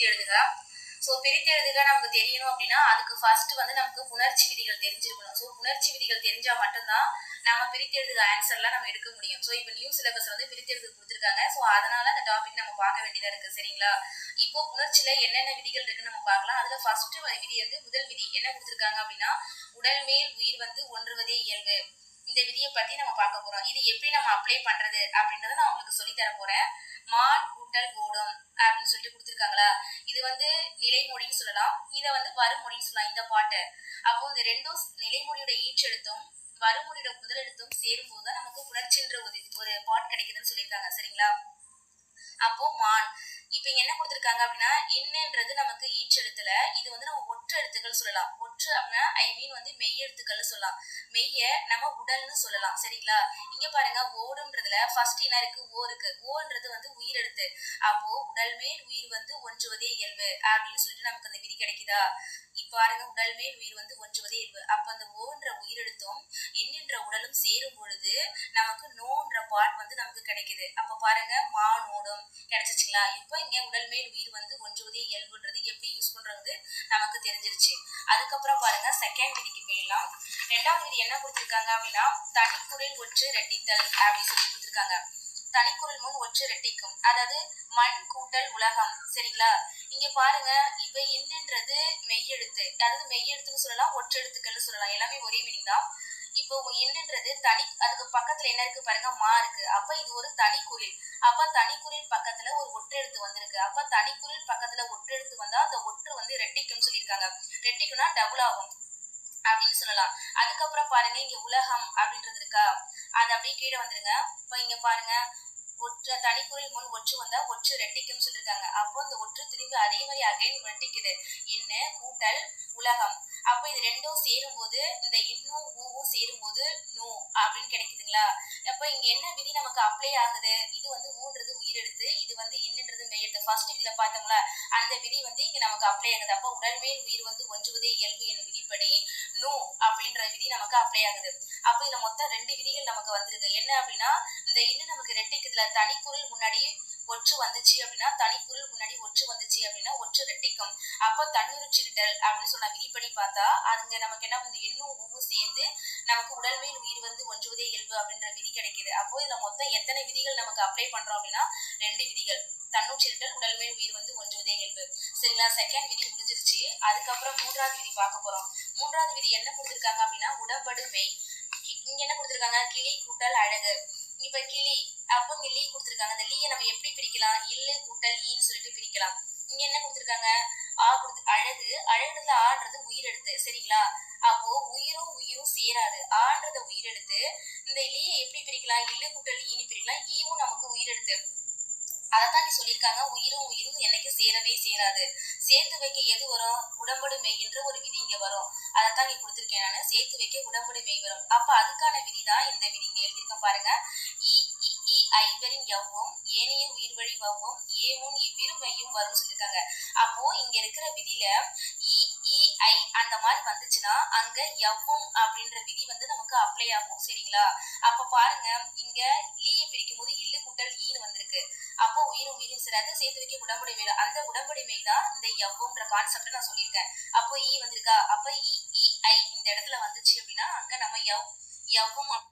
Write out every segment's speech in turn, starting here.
பிரித்து எழுதுக. ஸோ பிரித்து எழுதுக நமக்கு தெரியணும் அப்படின்னா அதுக்கு ஃபர்ஸ்ட் வந்து நமக்கு புணர்ச்சி விதிகள் தெரிஞ்சிருக்கணும். ஸோ புணர்ச்சி விதிகள் தெரிஞ்சால் மட்டும்தான் நம்ம பிரித்து எழுதுக ஆன்சர்லாம் நம்ம எடுக்க முடியும். ஸோ இப்போ நியூ சிலபஸ் வந்து பிரித்து எழுது கொடுத்துருக்காங்க. ஸோ அதனால அந்த டாபிக் நம்ம பார்க்க வேண்டியதாக இருக்குது சரிங்களா? இப்போ புணர்ச்சியில என்னென்ன விதிகள் இருக்குன்னு நம்ம பார்க்கலாம். அதுல ஃபர்ஸ்ட் விதி வந்து முதல் விதி. என்ன கொடுத்துருக்காங்க அப்படின்னா உடல் மேல் உயிர் வந்து ஒன்றுவதே இயல்பு. இந்த விதியை பத்தி நம்ம பார்க்க போறோம். இது எப்படி நம்ம அப்ளை பண்றது அப்படின்றத நான் உங்களுக்கு சொல்லி தர போறேன். மான் கூட்டல் கூடும் அப்படின்னு சொல்லிட்டு கொடுத்துருக்காங்களா? இது வந்து நிலைமொழின்னு சொல்லலாம். இதை வந்து வருமொழின்னு சொல்லலாம் இந்த பாட்டு. அப்போ இந்த ரெண்டும் நிலைமொழியோட ஈற்றெழுத்தும் வருமொழியோட முதலெழுத்தும் சேரும்போது தான் நமக்கு புணர்ச்சின்ற ஒரு ஒரு பாட் கிடைக்குதுன்னு சொல்லியிருக்காங்க. சரிங்களா? அப்போ மான். இப்போ இங்க என்ன கொடுத்துருக்காங்க அப்படின்னா என்னன்றது நமக்கு ஈற்றெழுத்துல இது வந்து நம்ம ஒற்று எழுத்துக்கள் சொல்லலாம். ஒற்று அப்படின்னா ஐ மீன் வந்து மெய் எழுத்துக்கள் சொல்லலாம். மெய்ய நம்ம உடல்னு சொல்லலாம். சரிங்களா? இங்க பாருங்க ஓடுன்றதுல ஃபர்ஸ்ட் என்ன இருக்கு? ஓ இருக்கு. ஓன்றது வந்து உயிர் எழுத்து. அப்போ உடல் மேல் உயிர் வந்து ஒன்றுவதே இயல்பு அப்படின்னு சொல்லிட்டு நமக்கு அந்த விதி கிடைக்குதா? பாருங்க உடல் மேல் உயிர் வந்து ஒன்றுவதே இயல்பு அப்ப அந்த ஓன்ற உயிரெழுத்தும் இன்னின்ற உடலும் சேரும் பொழுது நமக்கு நோன்ற பாட் வந்து நமக்கு கிடைக்குது. அப்ப பாருங்க மானோடும் கிடைச்சிச்சுங்களா? இப்ப இங்க உடல் மேல் உயிர் வந்து ஒன்றுவதே இயல்புன்றது எப்படி யூஸ் பண்றது நமக்கு தெரிஞ்சிருச்சு. அதுக்கப்புறம் பாருங்க செகண்ட் விதிக்கு போயிடலாம். ரெண்டாவது விதி என்ன கொடுத்துருக்காங்க அப்படின்னா தனிக்குறில் ஒற்று ரெட்டித்தல் அப்படின்னு சொல்லி கொடுத்துருக்காங்க. தனிக்குறள் முன் ஒற்று ரெட்டிக்கும் அதாவது மண் கூட்டல் உலகம். சரிங்களா? இங்க பாருங்க இப்ப என்னன்றது மெய்யெழுத்து. அதாவது மெய்யெழுத்துன்னு சொல்லலாம் ஒற்றெழுத்துக்கள்னு சொல்லலாம். எல்லாமே ஒரே மீனிங் தான். இப்போ என்னன்றது தனி அதுக்கு பக்கத்துல என்ன இருக்கு பாருங்க மா இருக்கு. அப்ப இது ஒரு தனிக்குறில் அப்ப தனிக்குறில் பக்கத்துல ஒரு ஒற்றெழுத்து வந்திருக்கு. அப்ப தனிக்குறில் பக்கத்துல ஒற்றெழுத்து வந்தா அந்த ஒற்று வந்து ரெட்டிக்கும்னு சொல்லியிருக்காங்க. ரெட்டிக்கும்னா டபுள் ஆகும். அப்படின்னு சொல்லலாம். அதுக்கப்புறம் பாருங்க இங்க உலகம் அப்படின்றது இருக்கா? அது அப்படியே கீழே வந்துருங்க. இப்ப இங்க பாருங்க ஒற்று தனிக்குறி முன் ஒற்று வந்தா ஒற்று ரெட்டிக்கும்னு சொல்லியிருக்காங்க அப்போ இந்த ஒற்று திரும்பி அதே மாதிரி அகைன் ரெட்டிக்குது. என்ன? கூட்டல் உலகம். அப்ப இது ரெண்டும் சேரும் போது இந்த இன்னும் ஊவும் சேரும் போது நோ அப்படின்னு கிடைக்குதுங்களா? அப்ப இங்க என்ன விதி நமக்கு அப்ளை ஆகுது? இது வந்து ஊன்றது எடுத்து இது வந்து இன்னன்றது மெய்யெழுத்து ஃபர்ஸ்ட் இதுல பார்த்தோம்ல அந்த விதி வந்து இங்க நமக்கு அப்ளை ஆகுது. அப்போ உடல் மேல் உயிர் வந்து ஒன்றுவதே இயல்பு என்னும் விதிப்படி நோ அப்படின்ற விதி நமக்கு அப்ளை ஆகுது. அப்போ இதுல மொத்தம் ரெண்டு விதிகள் நமக்கு வந்திருக்கு. என்ன அப்படின்னா இந்த இன்னும் நமக்கு ரெட்டிக்குதுல தனிக்குரல் முன்னாடி ஒற்று வந்துச்சு அப்படின்னா தனிக்குறில் முன்னாடி ஒற்று வந்துச்சு அப்படின்னா ஒற்று ரெட்டிக்கும். அப்போ தண்ணீர் சிறுட்டல் அப்படின்னு சொன்ன விதிப்படி பார்த்தா அதுங்க நமக்கு என்ன வந்து எண்ணும் ஊவும் சேர்ந்து நமக்கு உடல் மேல் உயிர் வந்து ஒன்றுவதே இயல்பு அப்படின்ற விதி கிடைக்குது. அப்போ இதுல மொத்தம் எத்தனை விதிகள் நமக்கு அப்ளை பண்றோம் அப்படின்னா ரெண்டு விதிகள். தன்னுச்சிருட்டல் உடல் மேல் உயிர் வந்து ஒன்றுவதே இயல்பு. சரிங்களா? செகண்ட் விதி முடிஞ்சிருச்சு. அதுக்கப்புறம் மூன்றாவது விதி பார்க்க போறோம். மூன்றாவது விதி என்ன கொடுத்துருக்காங்க அப்படின்னா உடம்படு மெய். இங்க என்ன கொடுத்துருக்காங்க? கிளி கூட்டல் அழகு. இப்ப கிளி. அப்போ இங்க லீ கொடுத்திருக்காங்க. அந்த லீயை நம்ம எப்படி பிரிக்கலாம்? இல்லு கூட்டல் ஈன்னு சொல்லிட்டு பிரிக்கலாம். இங்க என்ன கொடுத்துருக்காங்க? ஆ கொடுத்து அழகு. அழகுல ஆன்றது உயிரெழுத்து. சரிங்களா? அப்போ உயிரும் உயிரும் சேராது. ஆன்றத உயிரெழுத்து. இந்த லீயை எப்படி பிரிக்கலாம்? இல்லு கூட்டல் ஈன்னு பிரிக்கலாம். ஈவும் நமக்கு உயிரெழுத்து. அதைத்தான் நீ சொல்லியிருக்காங்க. உயிரும் உயிரும் என்னைக்கு சேரவே சேராது. சேர்த்து வைக்க எது வரும்? உடம்படு மெய்ன்ற ஒரு விதி இங்க வரும். அதைத்தான் நீ கொடுத்துருக்கேன் நான். சேர்த்து வைக்க உடம்படு மெய் வரும். அப்ப அதுக்கான விதி தான் இந்த விதி இங்க எழுதியிருக்கேன் பாருங்க. இ ஐவரின் எவ்வும் ஏனைய உயிர் வழி வவ்வும் ஏமும் இவ்விரு மெய்யும் வரும்னு சொல்லியிருக்காங்க அப்போ இங்க இருக்கிற விதியில இ இ ஐ அந்த மாதிரி வந்துச்சுன்னா அங்க எவ்வும் அப்படின்ற விதி வந்து நமக்கு அப்ளை ஆகும். சரிங்களா? அப்ப பாருங்க இங்க லீயை பிரிக்கும் போது இல்லு கூட்டல் ஈன்னு வந்திருக்கு. அப்போ உயிரும் உயிரும் சிறாது சேர்த்து வைக்க உடம்புடைமை அந்த உடம்புடைமை தான் இந்த எவ்வுன்ற கான்செப்ட் நான் சொல்லியிருக்கேன். அப்போ ஈ வந்திருக்கா? அப்ப இ இ ஐ இந்த இடத்துல வந்துச்சு அப்படின்னா அங்க நம்ம எவ் எவ்வும் அப்-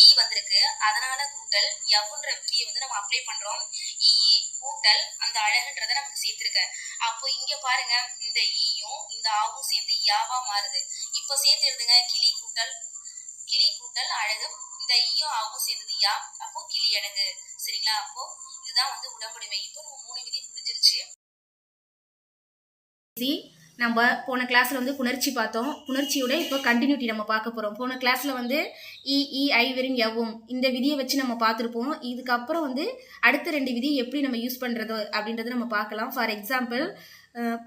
ஈ வந்திருக்கு அதனால கூட்டல் எவ்வுன்ற விதியை வந்து நம்ம அப்ளை பண்றோம். ஈ கூட்டல் அந்த அழகுன்றத நமக்கு சேர்த்திருக்க. அப்போ இங்க பாருங்க இந்த ஈயும் இந்த ஆவும் சேர்ந்து யாவா மாறுது. இப்போ சேர்த்து எழுதுங்க கிளி கூட்டல் கிளி கூட்டல் அழகு. இந்த ஈயும் ஆவும் சேர்ந்தது யா. அப்போ கிளி அழகு. சரிங்களா? அப்போ இதுதான் வந்து உடம்புடைமை. இப்போ நம்ம மூணு விதி முடிஞ்சிருச்சு. நம்ம போன கிளாஸில் வந்து புணர்ச்சி பார்த்தோம். புணர்ச்சியோட இப்போ கண்டினியூட்டி நம்ம பார்க்க போகிறோம் போன கிளாஸில் வந்து இ இ ஐ வெறும் எவ்வும் இந்த விதியை வச்சு நம்ம பார்த்துருப்போம். இதுக்கப்புறம் வந்து அடுத்த ரெண்டு விதி எப்படி நம்ம யூஸ் பண்ணுறது அப்படின்றத நம்ம பார்க்கலாம். ஃபார் எக்ஸாம்பிள்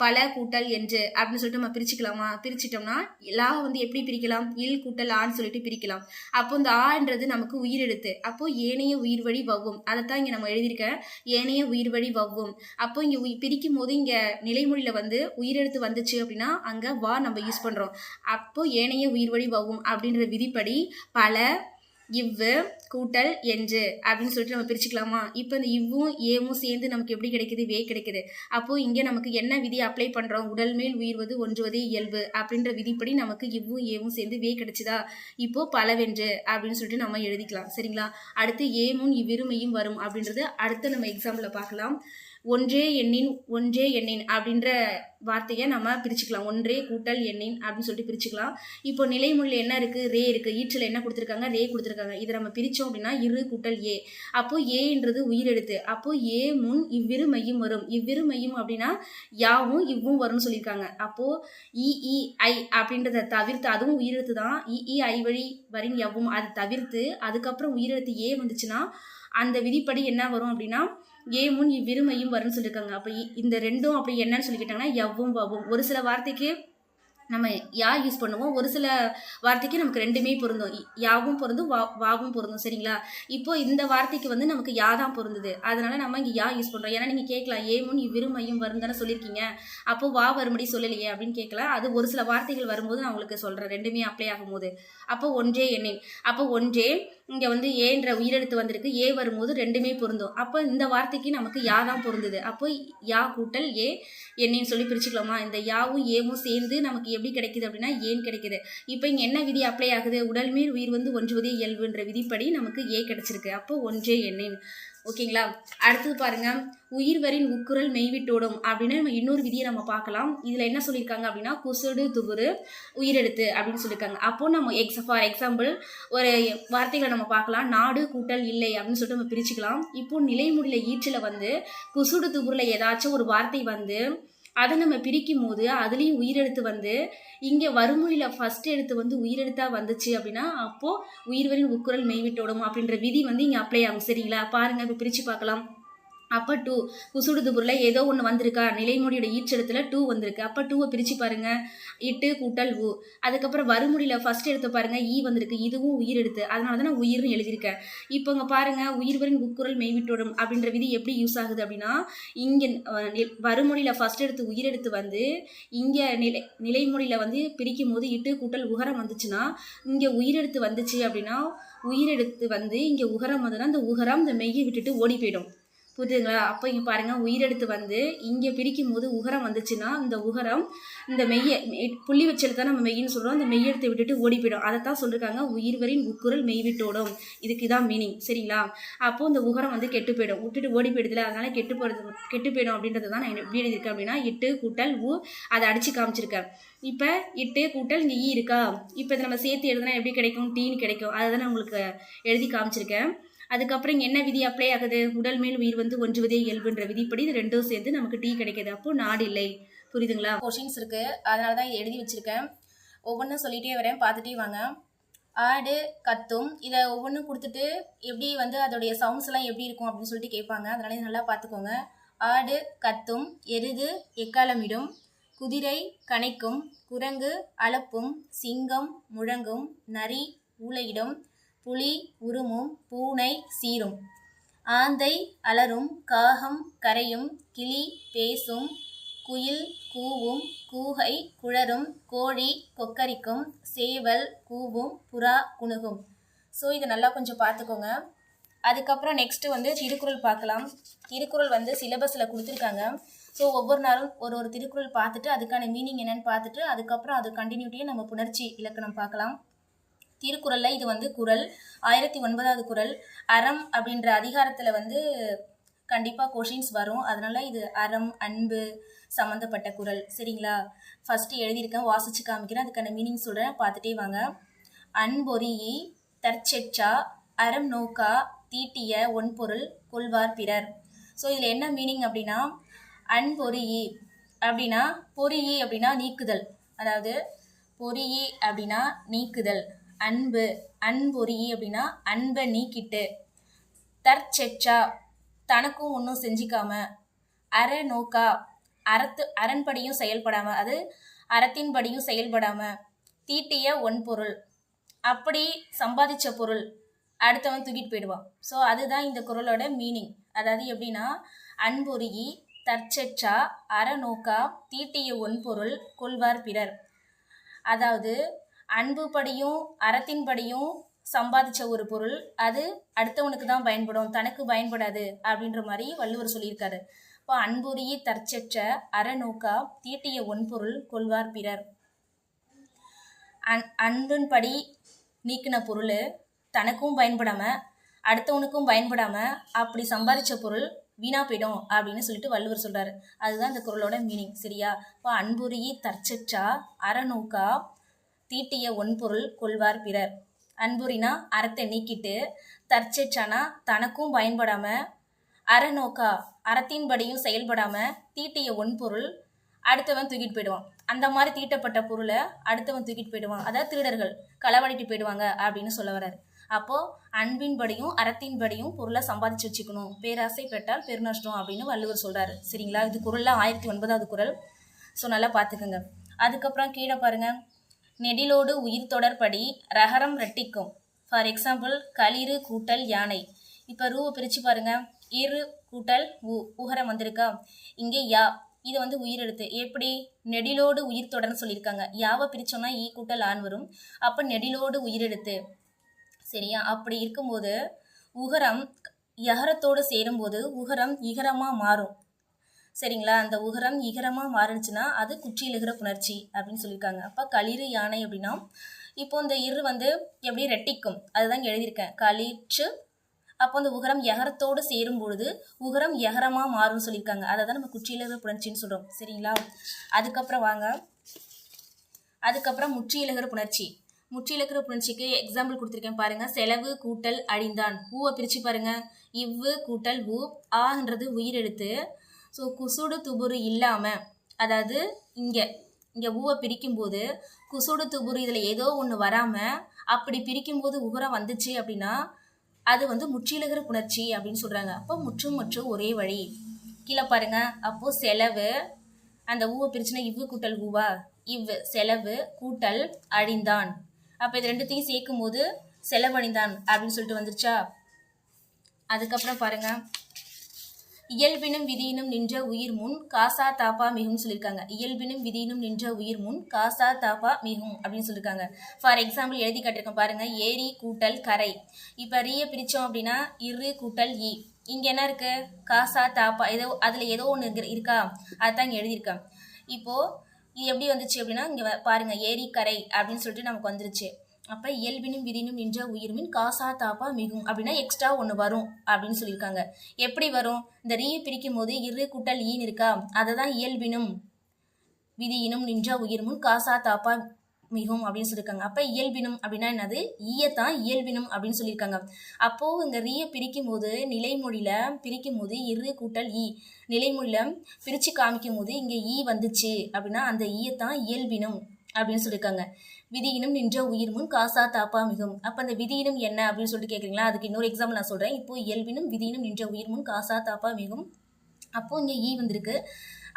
பல கூட்டல் என்று அப்படின்னு சொல்லிட்டு நம்ம பிரிச்சுக்கலாமா? பிரிச்சிட்டோம்னா லா வந்து எப்படி பிரிக்கலாம்? இல் கூட்டல் ஆன்னு சொல்லிட்டு பிரிக்கலாம். அப்போ இந்த ஆன்றது நமக்கு உயிரெழுத்து. அப்போ ஏனைய உயிர் வழி வவ்வும். அதைத்தான் இங்கே நம்ம எழுதியிருக்கேன். ஏனைய உயிர் வழி வவ்வும். அப்போ இங்கே பிரிக்கும் போது இங்கே நிலைமொழியில் வந்து உயிரெழுத்து வந்துச்சு அப்படின்னா அங்கே வா நம்ம யூஸ் பண்ணுறோம் அப்போ ஏனைய உயிர் வழி வவ்வும் அப்படின்ற விதிப்படி பல இவ்வு கூட்டல் என்று அப்படின்னு சொல்லிட்டு நம்ம பிரிச்சுக்கலாமா? இப்போ இந்த இவ்வும் ஏவும் சேர்ந்து நமக்கு எப்படி கிடைக்குது? வே கிடைக்குது. அப்போது இங்கே நமக்கு என்ன விதி அப்ளை பண்ணுறோம் உடல் மேல் உயிர்வது ஒன்றுவதே இயல்பு அப்படின்ற விதிப்படி நமக்கு இவ்வும் ஏவும் சேர்ந்து வே கிடைச்சிதா? இப்போது பலவென்று அப்படின்னு சொல்லிட்டு நம்ம எழுதிக்கலாம். சரிங்களா? அடுத்து ஏமும் இவ்விருமையும் வரும் அப்படின்றது அடுத்து நம்ம எக்ஸாம்பிளில் பார்க்கலாம். ஒன்றே எண்ணின் ஒன்றே எண்ணின் அப்படின்ற வார்த்தையை நம்ம பிரிச்சுக்கலாம். ஒன்றே கூட்டல் எண்ணின் அப்படின்னு சொல்லிட்டு பிரிச்சுக்கலாம். இப்போ நிலைமொழியில் என்ன இருக்குது ரே இருக்குது ஈற்றில் என்ன கொடுத்துருக்காங்க? ரே கொடுத்துருக்காங்க. இதை நம்ம பிரித்தோம் அப்படின்னா இரு கூட்டல் ஏ. அப்போ ஏன்றது உயிரெழுத்து. அப்போ ஏ முன் இவ்விரு மையும் வரும். இவ்விரு மையும் அப்படின்னா யாவும் இவ்வும் வரும்னு சொல்லியிருக்காங்க. அப்போது இஇஐ அப்படின்றத தவிர்த்து அதுவும் உயிரெழுத்து தான். இஇ ஐ வழி வரின் எவ்வும் அதை தவிர்த்து அதுக்கப்புறம் உயிரெழுத்து ஏ வந்துச்சுன்னா அந்த விதிப்படி என்ன வரும் அப்படின்னா ஏ முன் இவ்விருமையும் வரும்னு சொல்லியிருக்காங்க அப்போ இந்த ரெண்டும் அப்படி என்னன்னு சொல்லிக்கிட்டாங்கன்னா எவ்வும் வவும் ஒரு சில வார்த்தைக்கு நம்ம யா யூஸ் பண்ணுவோம். ஒரு சில வார்த்தைக்கு நமக்கு ரெண்டுமே பொருந்தும். யாவும் பொருந்தும் வா வாவும் பொருந்தும். சரிங்களா? இப்போ இந்த வார்த்தைக்கு வந்து நமக்கு யா தான் பொருந்தது. அதனால நம்ம இங்கே யா யூஸ் பண்ணுறோம் ஏன்னா நீங்கள் கேட்கலாம் ஏ முன் இவ்விருமையும் வரும் தானே சொல்லியிருக்கீங்க. அப்போ வா வரும்படி சொல்லலையே அப்படின்னு கேட்கலாம். அது ஒரு சில வார்த்தைகள் வரும்போது நான் உங்களுக்கு சொல்கிறேன் ரெண்டுமே அப்ளை ஆகும்போது. அப்போ ஒன்றே என்னை அப்போ ஒன்றே இங்கே வந்து ஏன்ற உயிரெழுத்து வந்திருக்கு. ஏ வரும்போது ரெண்டுமே பொருந்தும். அப்போ இந்த வார்த்தைக்கு நமக்கு யா தான் பொருந்தது. அப்போ யா கூட்டல் ஏ என்னையும் சொல்லி பிரிச்சுக்கலாமா? இந்த யாவும் ஏவும் சேர்ந்து நமக்கு எப்படி கிடைக்குது அப்படின்னா ஏன் கிடைக்குது. இப்போ இங்கே என்ன விதி அப்ளை ஆகுது? உடல் மேல் உயிர் வந்து ஒன்றுவதே இயல்புன்ற விதிப்படி நமக்கு ஏ கிடைச்சிருக்கு. அப்போ ஒன்றே எண்ணெய் ஓகேங்களா? அடுத்தது பாருங்க. உயிர்வரின் உக்குரல் மெய்விட்டோடும் அப்படின்னு நம்ம இன்னொரு விதியை நம்ம பார்க்கலாம். இதில் என்ன சொல்லியிருக்காங்க அப்படின்னா குசுடு துபுரு உயிரெழுத்து அப்படின்னு சொல்லியிருக்காங்க. அப்போ நம்ம எக்ஸ் ஃபார் எக்ஸாம்பிள் ஒரு வார்த்தைகளை நம்ம பார்க்கலாம். நாடு கூட்டல் இல்லை அப்படின்னு சொல்லிட்டு நம்ம பிரிச்சுக்கலாம். இப்போ நிலைமுடியில் ஈற்றில் வந்து குசுடு துபுரில் ஏதாச்சும் ஒரு வார்த்தை வந்து அதை நம்ம பிரிக்கும் போது அதுலேயும் உயிரெழுத்து வந்து இங்கே வறுமொழியில் ஃபர்ஸ்ட் எழுத்து வந்து உயிரெழுத்தா வந்துச்சு அப்படின்னா அப்போது உயிர்வரின் உக்குரல் மெய்விட்டோடும் அப்படின்ற விதி வந்து இங்கே அப்ளை ஆகும். சரிங்களா? பாருங்க இப்போ பிரித்து பார்க்கலாம். அப்போ டூ குசுடுதுபுரில் ஏதோ ஒன்று வந்திருக்கா? நிலைமொழியோட ஈச்செழுத்தில் டூ வந்திருக்கு. அப்போ டூவை பிரித்து பாருங்கள் இட்டு கூட்டல் ஊ. அதுக்கப்புறம் வறுமொழியில் ஃபஸ்ட் எடுத்து பாருங்கள் ஈ e வந்திருக்கு. இதுவும் உயிர் எடுத்து. அதனால தான் நான் உயிர்னு எழுதியிருக்கேன். இப்போ இங்கே பாருங்கள் உயிர்வரின் உக்குரல் மெய்விட்டோடும் அப்படின்ற விதி எப்படி யூஸ் ஆகுது அப்படின்னா இங்கே வறுமொழியில் ஃபஸ்ட் எடுத்து உயிரெடுத்து வந்து இங்கே நிலை நிலைமொழியில் வந்து பிரிக்கும் போது இட்டு கூட்டல் உகரம் வந்துச்சுன்னா இங்கே உயிரெடுத்து வந்துச்சு அப்படின்னா உயிரெடுத்து வந்து இங்கே உகரம் வந்ததுன்னா இந்த உகரம் இந்த மெய்யை விட்டுட்டு ஓடி போயிடும். புரியுதுங்களா? அப்போ இங்கே பாருங்கள் உயிரெடுத்து வந்து இங்கே பிரிக்கும் போது உகரம் வந்துச்சுன்னா இந்த உகரம் இந்த மெய்யை புள்ளி புள்ளி தான் நம்ம மெய்யின்னு சொல்கிறோம் அந்த மெய்யெடுத்து விட்டுட்டு ஓடி போயிடும் அதை தான் சொல்லியிருக்காங்க உயிர்வரின் உக்குரல் மெய் விட்டோடும். இதுக்கு தான் மீனிங் சரிங்களா? அப்போது இந்த உகரம் வந்து கெட்டு போயிடும். விட்டுட்டு ஓடி போயிடுதுல அதனால் கெட்டு போகிறது கெட்டு போயிடும் அப்படின்றது தான் நான் என்ன- எப்படி எழுதியிருக்கேன் அப்படின்னா இட்டு கூட்டல் ஊ அதை அடித்து காமிச்சிருக்கேன். இப்போ இட்டு கூட்டல் இங்கே ஈ இருக்கா? இப்போ இதை நம்ம சேர்த்து எழுதுனா எப்படி கிடைக்கும்? டீன்னு கிடைக்கும். அதை தான் உங்களுக்கு எழுதி காமிச்சிருக்கேன். அதுக்கப்புறம் என்ன விதி அப்ளை ஆகுது? உடல் மேல் உயிர் வந்து ஒன்றுவதே இயல்புன்ற விதிப்படி இது ரெண்டும் சேர்ந்து நமக்கு டீ கிடைக்கிது. அப்போ நாடு இல்லை. புரியுதுங்களா? கொஷின்ஸ் இருக்கு. அதனால தான் இதை எழுதி வச்சிருக்கேன். ஒவ்வொன்றும் சொல்லிட்டே வரேன். பார்த்துட்டே வாங்க. ஆடு கத்தும். இதை ஒவ்வொன்றும் கொடுத்துட்டு எப்படி வந்து அதோடைய சவுண்ட்ஸ் எல்லாம் எப்படி இருக்கும் அப்படின்னு சொல்லிட்டு கேட்பாங்க. அதனால நல்லா பார்த்துக்கோங்க. ஆடு கத்தும். எருது எக்காலமிடும். குதிரை கனைக்கும் குரங்கு அளப்பும் சிங்கம் முழங்கும். நரி ஊளையிடும். புலி உருமும் பூனை சீரும். ஆந்தை அலரும் காகம் கரையும் கிளி பேசும் குயில் கூவும் கூகை குழரும் கோழி கொக்கரிக்கும் சேவல் கூவும் புறா குணுகும். ஸோ இதை நல்லா கொஞ்சம் பார்த்துக்கோங்க. அதுக்கப்புறம் நெக்ஸ்ட்டு வந்து திருக்குறள் பார்க்கலாம். திருக்குறள் வந்து சிலபஸில் கொடுத்துருக்காங்க. ஸோ ஒவ்வொரு நாளும் ஒரு ஒரு திருக்குறள் பார்த்துட்டு அதுக்கான மீனிங் என்னன்னு பார்த்துட்டு அதுக்கப்புறம் அது கண்டினியூட்டியை நம்ம புணர்ச்சி இலக்கணம் பார்க்கலாம். திருக்குறளில் இது வந்து குறள். ஆயிரத்தி ஒன்பதாவது குறள். அறம் அப்படின்ற அதிகாரத்தில் வந்து கண்டிப்பாக கொஷின்ஸ் வரும். அதனால இது அறம் அன்பு சம்மந்தப்பட்ட குறள். சரிங்களா? ஃபஸ்ட்டு எழுதியிருக்கேன். வாசிச்சு காமிக்கிறேன். அதுக்கான மீனிங் சொல்கிறேன் பார்த்துட்டே வாங்க. அன்பொறியி தற்செச்சா அறம் நோக்கா தீட்டிய ஒன்பொருள் கொள்வார் பிறர். ஸோ இதில் என்ன மீனிங் அப்படின்னா அன்பொறியி அப்படின்னா பொறியி அப்படின்னா நீக்குதல். அதாவது பொறியி அப்படின்னா நீக்குதல். அன்பு அன்புரி அப்படின்னா அன்பை நீக்கிட்டு. தற்செச்சா தனக்கும் ஒன்றும் செஞ்சிக்காம அற நோக்கா அறத்து அரண்படியும் செயல்படாம அது அறத்தின்படியும் செயல்படாம தீட்டிய ஒன் பொருள். அப்படி சம்பாதிச்ச பொருள் அடுத்தவன் தூக்கிட்டு போயிடுவான். ஸோ அதுதான் இந்த குறளோட மீனிங் அதாவது எப்படின்னா அன்பொருகி தற்செற்றா அறநோக்கா தீட்டிய ஒன்பொருள் கொள்வார் பிறர். அதாவது அன்புபடியும் அறத்தின்படியும் சம்பாதிச்ச ஒரு பொருள். அது அடுத்தவனுக்கு தான் பயன்படும். தனக்கு பயன்படாது அப்படின்ற மாதிரி வள்ளுவர் சொல்லியிருக்காரு. இப்போ அன்புரிய தற்செற்ற அறநோக்கா தீட்டிய ஒன்பொருள் கொள்வார் பிறர். அன் அன்பின்படி நீக்கின பொருள் தனக்கும் பயன்படாம அடுத்தவனுக்கும் பயன்படாம அப்படி சம்பாதிச்ச பொருள் வீணா போயிடும் அப்படின்னு சொல்லிட்டு வள்ளுவர் சொல்றாரு. அதுதான் இந்த குரலோட மீனிங் சரியா? இப்போ அன்புரிய தற்செற்றா அறநோக்கா தீட்டிய ஒன்பொருள் கொள்வார் பிறர். அன்புரினா அறத்தை நீக்கிட்டு தற்செச்சானா தனக்கும் பயன்படாம அறநோக்கா அறத்தின்படியும் செயல்படாம தீட்டிய ஒன்பொருள் அடுத்தவன் தூக்கிட்டு போயிடுவான். அந்த மாதிரி தீட்டப்பட்ட பொருளை அடுத்தவன் தூக்கிட்டு போயிடுவான். அதாவது திருடர்கள் களவாடிட்டு போயிடுவாங்க அப்படின்னு சொல்ல வர்றாரு. அப்போ அன்பின்படியும் அறத்தின்படியும் பொருளை சம்பாதிச்சு வச்சுக்கணும். பேராசை பெற்றால் பெருநஷ்டம் அப்படின்னு வள்ளுவர் சொல்றாரு. சரிங்களா? இது குரல்ல ஆயிரத்தி ஒன்பதாவது குரல். ஸோ நல்லா பார்த்துக்குங்க. அதுக்கப்புறம் கீழே பாருங்க. நெடிலோடு உயிர் தொடர்படி ரகரம் ரெட்டிக்கும் ஃபார் எக்ஸாம்பிள் களிறு கூட்டல் யானை. இப்போ ரூவை பிரித்து பாருங்க. இரு கூட்டல் உ உகரம் வந்திருக்கா? இங்கே யா. இது வந்து உயிரெழுத்து எப்படி? நெடிலோடு உயிர் தொடர்னு சொல்லியிருக்காங்க. யாவை பிரித்தோன்னா ஈ கூட்டல் ஆண் வரும். அப்போ நெடிலோடு உயிரெழுத்து சரியா? அப்படி இருக்கும்போது உகரம் யகரத்தோடு சேரும்போது உகரம் இகரமாக மாறும். சரிங்களா? அந்த உகரம் இகரமாக மாறுனுச்சுன்னா அது குற்றியலுகிற புணர்ச்சி அப்படின்னு சொல்லியிருக்காங்க. அப்போ களிறு யானை அப்படின்னா இப்போ இந்த இரு வந்து எப்படி ரெட்டிக்கும்? அதுதான் எழுதியிருக்கேன். களிற்று அப்போ அந்த உகரம் எகரத்தோடு சேரும் பொழுது உகரம் எகரமாக மாறும்னு சொல்லியிருக்காங்க. அதை தான் நம்ம குற்றியலுகிற புணர்ச்சின்னு சொல்கிறோம் சரிங்களா? அதுக்கப்புறம் வாங்க. அதுக்கப்புறம் முற்றியலுகிற புணர்ச்சி. முற்றியலுகிற புணர்ச்சிக்கு எக்ஸாம்பிள் கொடுத்துருக்கேன் பாருங்க. செலவு கூட்டல் அழிந்தான் ஊவை பிரித்து பாருங்க. இவ்வு கூட்டல் ஊ ஆன்றது உயிரெழுத்து. ஸோ குசுடு துபுரு இல்லாமல் அதாவது இங்கே இங்கே ஊவை பிரிக்கும்போது குசுடு துபுரு இதில் ஏதோ ஒன்று வராமல் அப்படி பிரிக்கும்போது உகரம் வந்துச்சு அப்படின்னா அது வந்து முற்றிலுகிற புணர்ச்சி அப்படின்னு சொல்கிறாங்க அப்போ முற்றும் மற்றும் ஒரே வழி. கீழே பாருங்க. அப்போது செலவு அந்த ஊவை பிரிச்சுன்னா இவ்வு கூட்டல் ஊவா? இவ்வு செலவு கூட்டல் அழிந்தான். அப்போ இது ரெண்டுத்தையும் சேர்க்கும் போது செலவழிந்தான் அப்படின்னு சொல்லிட்டு வந்துருச்சா? அதுக்கப்புறம் பாருங்கள் இயல்பினும் விதியினும் நின்ற உயிர் முன் காசா தாப்பா மிகும் சொல்லியிருக்காங்க. இயல்பினும் விதியினும் நின்ற உயிர் முன் காசா தாப்பா மிகும் அப்படின்னு சொல்லியிருக்காங்க. ஃபார் எக்ஸாம்பிள் எழுதி காட்டியிருக்கேன் பாருங்க. ஏரி கூட்டல் கரை. இப்போ ரீயை பிரித்தோம் அப்படின்னா இரு கூட்டல் இ. இங்கே என்ன இருக்கு? காசா தாப்பா. ஏதோ அதில் ஏதோ ஒன்று இருக்கா அதுதான் இங்கே எழுதியிருக்கேன் இப்போது இது எப்படி வந்துச்சு அப்படின்னா இங்கே பாருங்க. ஏரி கரை அப்படின்னு சொல்லிட்டு நமக்கு வந்துருச்சு. அப்போ இயல்பினும் விதினும் நின்ற உயிர்மின் காசா தாப்பா மிகும் அப்படின்னா எக்ஸ்ட்ரா ஒன்று வரும் அப்படின்னு சொல்லியிருக்காங்க. எப்படி வரும்? இந்த ரீயை பிரிக்கும் போது இரு கூட்டல் ஈன் இருக்கா? அதை தான் இயல்பினும் விதியினும் நின்ற உயிர்முன் காசா தாப்பா மிகும் அப்படின்னு சொல்லியிருக்காங்க. அப்போ இயல்பினும் அப்படின்னா என்னது? ஈயத்தான் இயல்பினும் அப்படின்னு சொல்லியிருக்காங்க. அப்போது இந்த ரீயை பிரிக்கும் போது நிலைமொழியில் பிரிக்கும் போது இரு கூட்டல் ஈ. நிலைமொழியில் பிரித்து காமிக்கும் போது இங்கே ஈ வந்துச்சு அப்படின்னா அந்த ஈயத்தான் இயல்பினும் அப்படின்னு சொல்லியிருக்காங்க. விதியினும் நின்ற உயிர் முன் காசா தாப்பா மிகும். அப்போ அந்த விதியினும் என்ன அப்படின்னு சொல்லிட்டு கேட்குறீங்களா அதுக்கு இன்னொரு எக்ஸாம்பிள் நான் சொல்கிறேன் இப்போ இயல்பினும் விதியினும் நின்ற உயிர் முன் காசா தாப்பா மிகும். அப்போது இங்கே ஈ e வந்திருக்கு.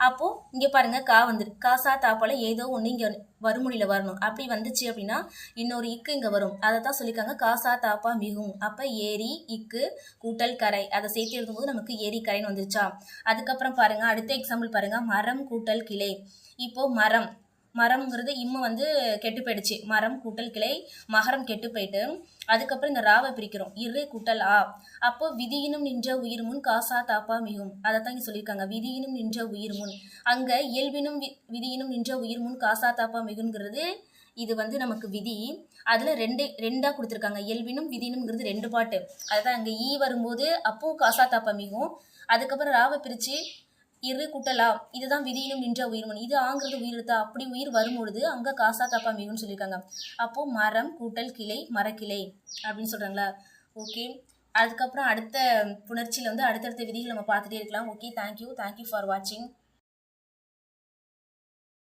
அப்போது இங்கே பாருங்கள் கா வந்துருக்கு. காசா தாப்பால ஏதோ ஒன்று இங்கே வறுமொழியில் வரணும். அப்படி வந்துச்சு அப்படின்னா இன்னொரு இக்கு இங்கே வரும். அதை தான் சொல்லியிருக்காங்க காசா தாப்பா மிகும். அப்போ ஏரி இக்கு கூட்டல் கரை. அதை சேர்த்து எழுதும்போது நமக்கு ஏரி கரைன்னு வந்துருச்சா? அதுக்கப்புறம் பாருங்கள் அடுத்த எக்ஸாம்பிள் பாருங்கள் மரம் கூட்டல் கிளை. இப்போது மரம். மரம்ங்கிறது இம்மு வந்து கெட்டு போயிடுச்சு. மரம் கூட்டல் கிளை மகரம் கெட்டு போயிட்டு அதுக்கப்புறம் இந்த ராவை பிரிக்கிறோம். இரு கூட்டல் ஆ. அப்போ விதியினும் நின்ற உயிர் முன் காசா தாப்பா மிகும். அதை தான் இங்கே சொல்லியிருக்காங்க. விதியினும் நின்ற உயிர் முன். அங்கே இயல்பினும் வி விதியினும் நின்ற உயிர் முன் காசா தாப்பா மிகுங்கிறது இது வந்து நமக்கு விதி. அதில் ரெண்டு ரெண்டாக கொடுத்துருக்காங்க. இயல்பினும் விதினும்ங்கிறது ரெண்டு பாட்டு. அதுதான் அங்கே ஈ வரும்போது அப்போ காசா தாப்பா மிகும். அதுக்கப்புறம் ராவை பிரித்து இரு குட்டலா இதுதான் விதியிலும் நின்ற உயிர்மன். இது ஆங்கிறது உயிரெழுத்தா? அப்படி உயிர் வரும்பொழுது அங்கே காசா தப்பா மிகுன்னு சொல்லியிருக்காங்க. அப்போது மரம் கூட்டல் கிளை மரக்கிளை அப்படின்னு சொல்கிறாங்களா ஓகே. அதுக்கப்புறம் அடுத்த புணர்ச்சியில் வந்து அடுத்தடுத்த விதிகள் நம்ம பார்த்துட்டே இருக்கலாம். ஓகே. தேங்க்யூ தேங்க்யூ ஃபார் வாட்சிங்